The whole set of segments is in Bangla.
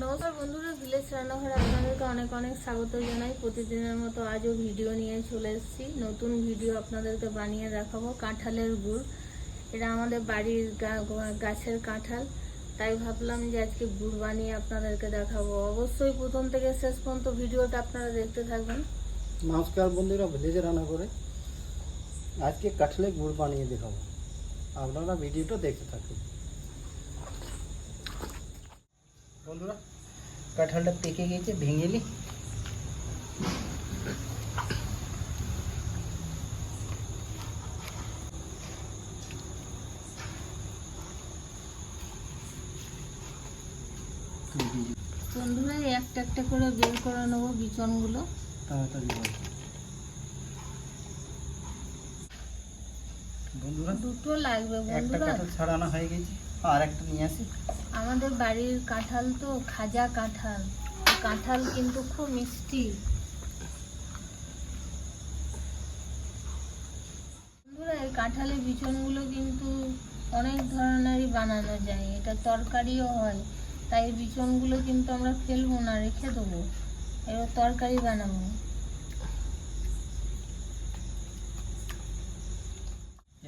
নমস্কার বন্ধুরা ভিলেজ রান্নাঘরে আপনাদেরকে অনেক অনেক স্বাগত জানাই। প্রতিদিনের মতো আজও ভিডিও নিয়ে চলে এসেছি। নতুন ভিডিও আপনাদেরকে বানিয়ে দেখাবো কাঁঠালের গুড়। এটা আমাদের বাড়ির গাছের কাঁঠাল। তাই ভাবলাম যে আজকে গুড় বানিয়ে আপনাদেরকে দেখাবো। অবশ্যই প্রথম থেকে শেষ পর্যন্ত ভিডিওটা আপনারা দেখতে থাকবেন। নমস্কার বন্ধুরা ভিলেজে রান্না করে আজকে কাঠলে গুড় বানিয়ে দেখাবো। আপনারা ভিডিওটা দেখতে থাকুন। বন্ধুরা কাঁঠালটা পেকে গেছে ভেঙে নি। বন্ধুরা একটা একটা করে বের করে নেব বিচনগুলো। তাড়াতাড়ি। বন্ধুরা দুটো লাগবে একটা বন্ধুরা। কাঁঠাল ছাড়ানো হয়ে গেছে। আর একটা নিয়ে আসি। আমাদের বাড়ির কাঁঠাল তো খাজা কাঁঠাল। কাঁঠাল কিন্তু খুব মিষ্টি। বন্ধুরা এই কাঁঠালের বিচনগুলো কিন্তু অনেক ধরনেরই বানানো যায়। এটা তরকারিও হয়। তাই বিচনগুলো কিন্তু আমরা ফেলব না রেখে দেবো। এবার তরকারি বানাবো।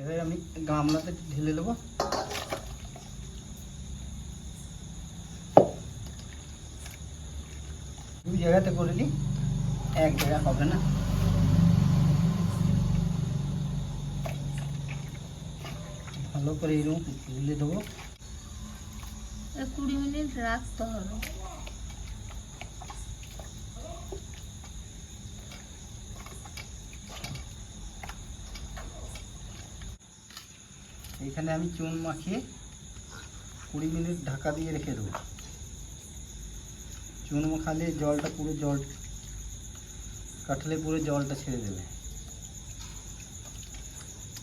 এবার আমি গামলাতে ঢেলে দেবো। জায়গাতে করে নিই এক জায়গা হবে না। ভালো করে এরকম ঢেলে দেবো। কুড়ি মিনিট রাখতে হবে। এখানে আমি চুন মাখিয়ে কুড়ি মিনিট ঢাকা দিয়ে রেখে দেবো। চুন মাখালে জলটা পুরো জল কাটলে পুরো জলটা ছেড়ে দেবে।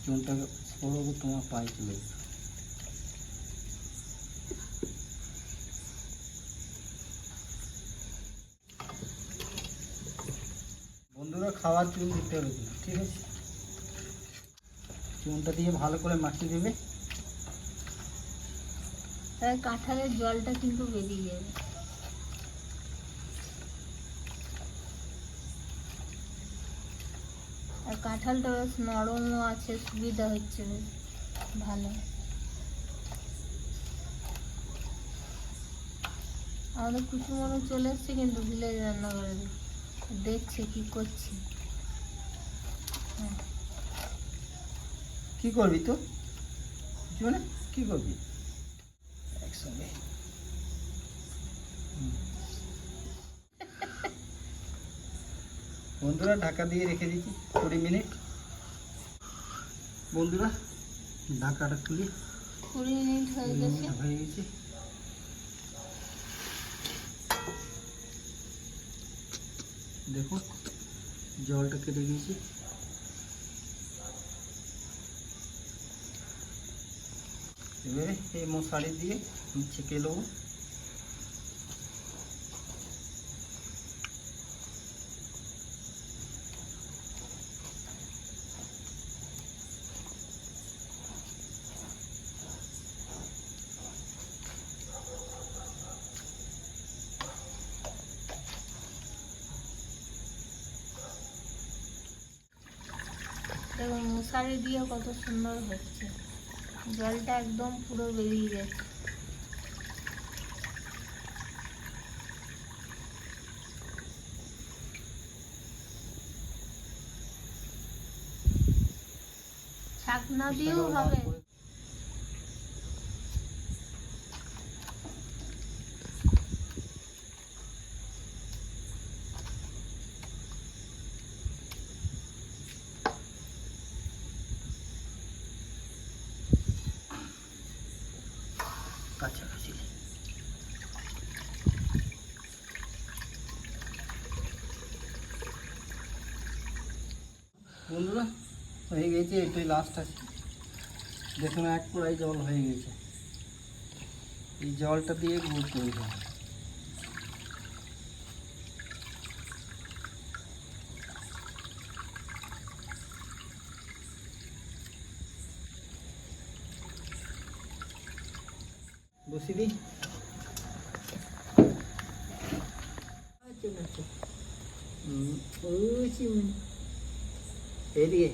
চুনটা সরবো তোমার পায়ে চলে। বন্ধুরা, খাওয়ার চুন দিতে হবে ঠিক আছে? চুনটা দিয়ে ভালো করে মাখিয়ে দেবে। কাঁঠালের জলটা কিন্তু বেরিয়ে যাবে। আর কাঁঠালটা বেশ নরমও আছে, সুবিধা হচ্ছে বেশ ভালো। আমাদের কুচুমনো চলে এসছে, কিন্তু ভিলেজ রান্নাঘরে দেখছে কি করছি। হ্যাঁ। কি করবি তো কি করবি? একসঙ্গে। বন্ধুরা ঢাকা দিয়ে রেখে দিচ্ছি কুড়ি মিনিট। বন্ধুরা ঢাকাটা খুলি। কুড়ি মিনিট হয়ে গেছে। হয়ে গেছে। দেখো জলটা কেটে গেছে। এবারে এই মশারি দিয়ে ছেঁকে নেব দেখুন মশারি দিয়ে কত সুন্দর হচ্ছে। জলটা একদম পুরো বেরিয়ে গেছে। ছাকনা দিয়েও হবে। বন্ধুরা হয়ে গেছে এটাই লাস্ট আছে দেখুন এক কড়াই জল হয়ে গেছে। এই জলটা দিয়ে গুড় তৈরি হবে বসিয়ে দিই। আচ্ছা আচ্ছা। হুম, ওই চিমনি এদিকে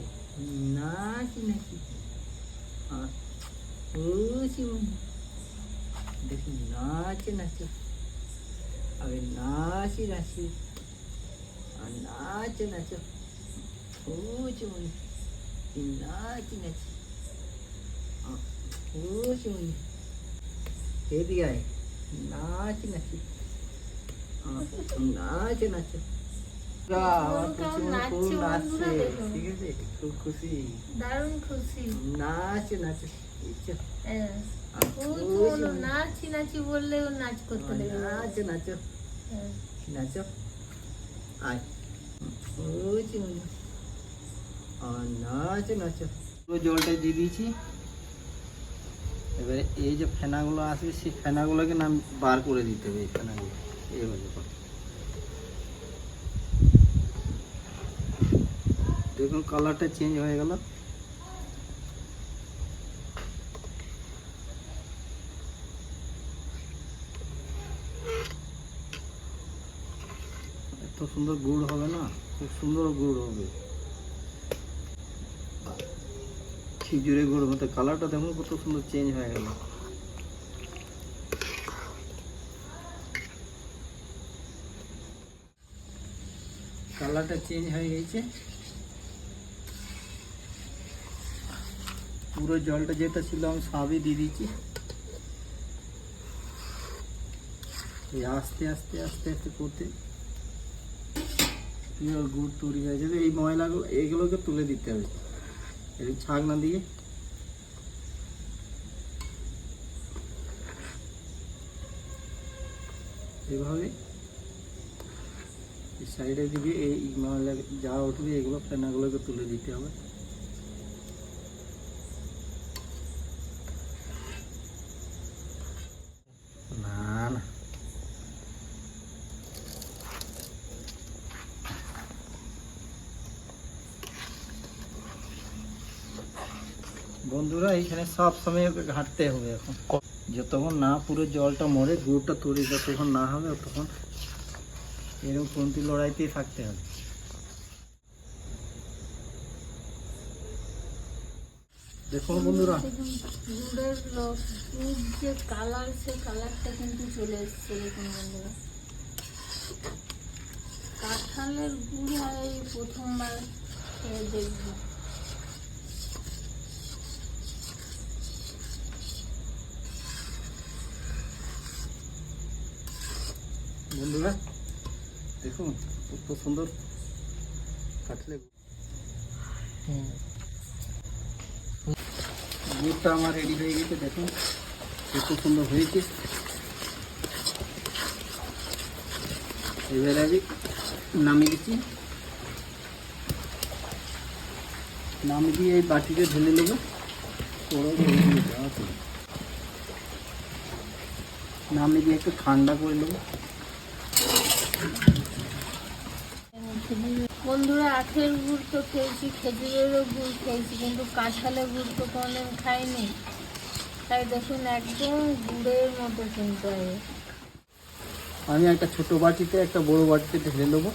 নাচি নাচি আর ওই চিমনি দেখি নাচে নাচে আগে নাচি নাচি আর নাচে নাচে ওই চিমনি নাচি নাচি ওই চিমনি এদিকে আয় নাচি নাচি আহ, নাচে নাচে আমার কেমন পিছনে খুব নাচছে বন্ধুরা নাচছে দেখুন। ঠিক আছে খুব খুশি দারুণ খুশি নাচে নাচে ইচ্ছে হ্যাঁ নাচি নাচি। বললে ও নাচ করতে লেগে যাবে। নাচো নাচো। নাচো। আয়। ওই চিমনি আর নাচো নাচো। পুরো জলটা দিয়ে দিয়েছি। এবারে এই যে ফেনাগুলো আসবে সেই ফেনাগুলোকে নাম বার করে দিতে হবে এই ফেনাগুলো। এইভাবে করে দেখুন কালারটা চেঞ্জ হয়ে গেল। এত সুন্দর গুড় হবে না? খুব সুন্দর গুড় হবে। খিজুরে গুড় মতো কালারটা দেখুন, কত সুন্দর চেঞ্জ হয়ে গেল। কালারটা চেঞ্জ হয়ে গেছে। পুরো জলটা যেটা ছিল আমি সবই দিয়ে দিচ্ছি এই আস্তে আস্তে আস্তে আস্তে করতে পিওর গুড় তৈরি হয়ে যাবে এই ময়লাগুলো এইগুলোকে তুলে দিতে হবে এই ছাগনা দিয়ে এভাবে সাইডে দিকে এই ময়লা যা উঠবে এগুলো ফেনাগুলোকে তুলে দিতে হবে বন্ধুরা, এখানে সব সময় ঘাঁটতে হবে এখন। যতক্ষণ না পুরো জলটা মরে, গুড়টা তৈরি যতক্ষণ না হবে তখন এরকম পন্থী লড়াইতেই থাকতে হবে। দেখুন বন্ধুরা। কাঁঠালের গুড় প্রথমবার দেখব। বন্ধুরা, দেখুন কত সুন্দর কাটলে। গুড়টা আমার রেডি হয়ে গেছে, দেখুন কত সুন্দর হয়েছে। এবারে আমি নামিয়ে দিচ্ছি। নামিয়ে দিয়ে এই বাটিতে ঢেলে নেব। নামিয়ে দিয়ে একটু ঠান্ডা করে নেব। বন্ধুরা, আখের গুড় তো খেয়েছি, খেজুরেরও গুড় খেয়েছি, কিন্তু কাঁঠালের গুড় তো কোনোদিন খাইনি। তাই দেখুন, একদম গুড়ের মতো কিন্তু আমি। একটা ছোট বাটিতে, একটা বড় বাটিতে ঢেলে নেব।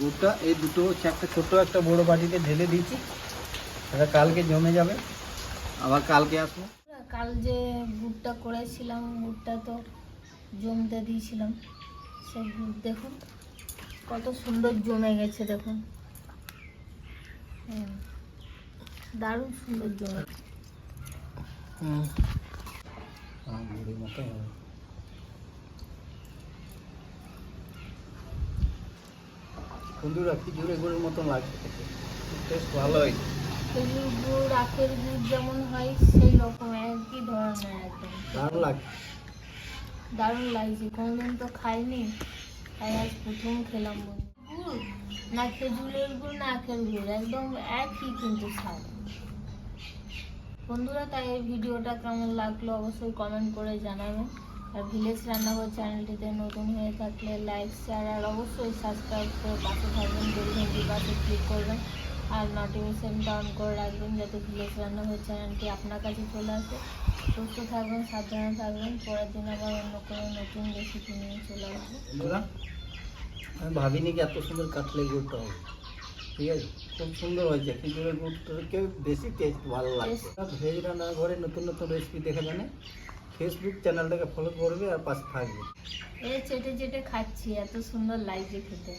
গুড়টা, এই দুটো হচ্ছে একটা ছোট একটা বড় বাটিতে ঢেলে দিয়েছি। এটা কালকে জমে যাবে। আবার কালকে আসব? কাল যে গুড়টা করেছিলাম গুড়টা তো জমতে দিয়েছিলাম। সেই গুড় দেখুন কত সুন্দর জমে গেছে দেখুন। হুম, দারুণ সুন্দর জমে হ্যাঁ বন্ধুরা খিচুড়ি গুড়ের মতন লাগছে টেস্ট ভালো হয়েছে খেজুর গুড় আখের গুড় যেমন হয় সেই রকম একই ধরনের একদম। দারুণ লাগছে দারুণ লাগছে কোনোদিন তো খাইনি তাই আজ প্রথম খেলাম গুড় না খেজুরের গুড় না আখের গুড় একদম একই কিন্তু স্বাদ। বন্ধুরা তাই এই ভিডিওটা কেমন লাগল অবশ্যই কমেন্ট করে জানাবেন। আর ভিলেজ রান্নাঘর চ্যানেলটিতে নতুন হয়ে থাকলে লাইক শেয়ার আর অবশ্যই সাবস্ক্রাইব করে পাশে থাকবেন বেল ঘন্টির পাশে ক্লিক করবেন। আর নোটিফিকেশনটা অন করে রাখবেন যাতে ভিলেজ রান্নাঘর চ্যানেলটি আপনার কাছে চলে আসে। সুস্থ থাকবেন সাবধানে থাকবেন। পরের দিন আবার অন্য কোনো নতুন রেসিপি নিয়ে চলে আসব। আমি ভাবিনি কি এত সুন্দর কাটলে গুড়টা হবে। ঠিক আছে? খুব সুন্দর হয়েছে। খেজুরের গুড়টাকে বেশি টেস্ট ভালো লাগছে। ভেজ রান্নাঘরে নতুন নতুন রেসিপি দেখে জানে। ফেসবুক চ্যানেলটাকে ফলো করবে আর পাশে থাকবে। এ চেটে চেটে খাচ্ছি এত সুন্দর লাগছে খেতে।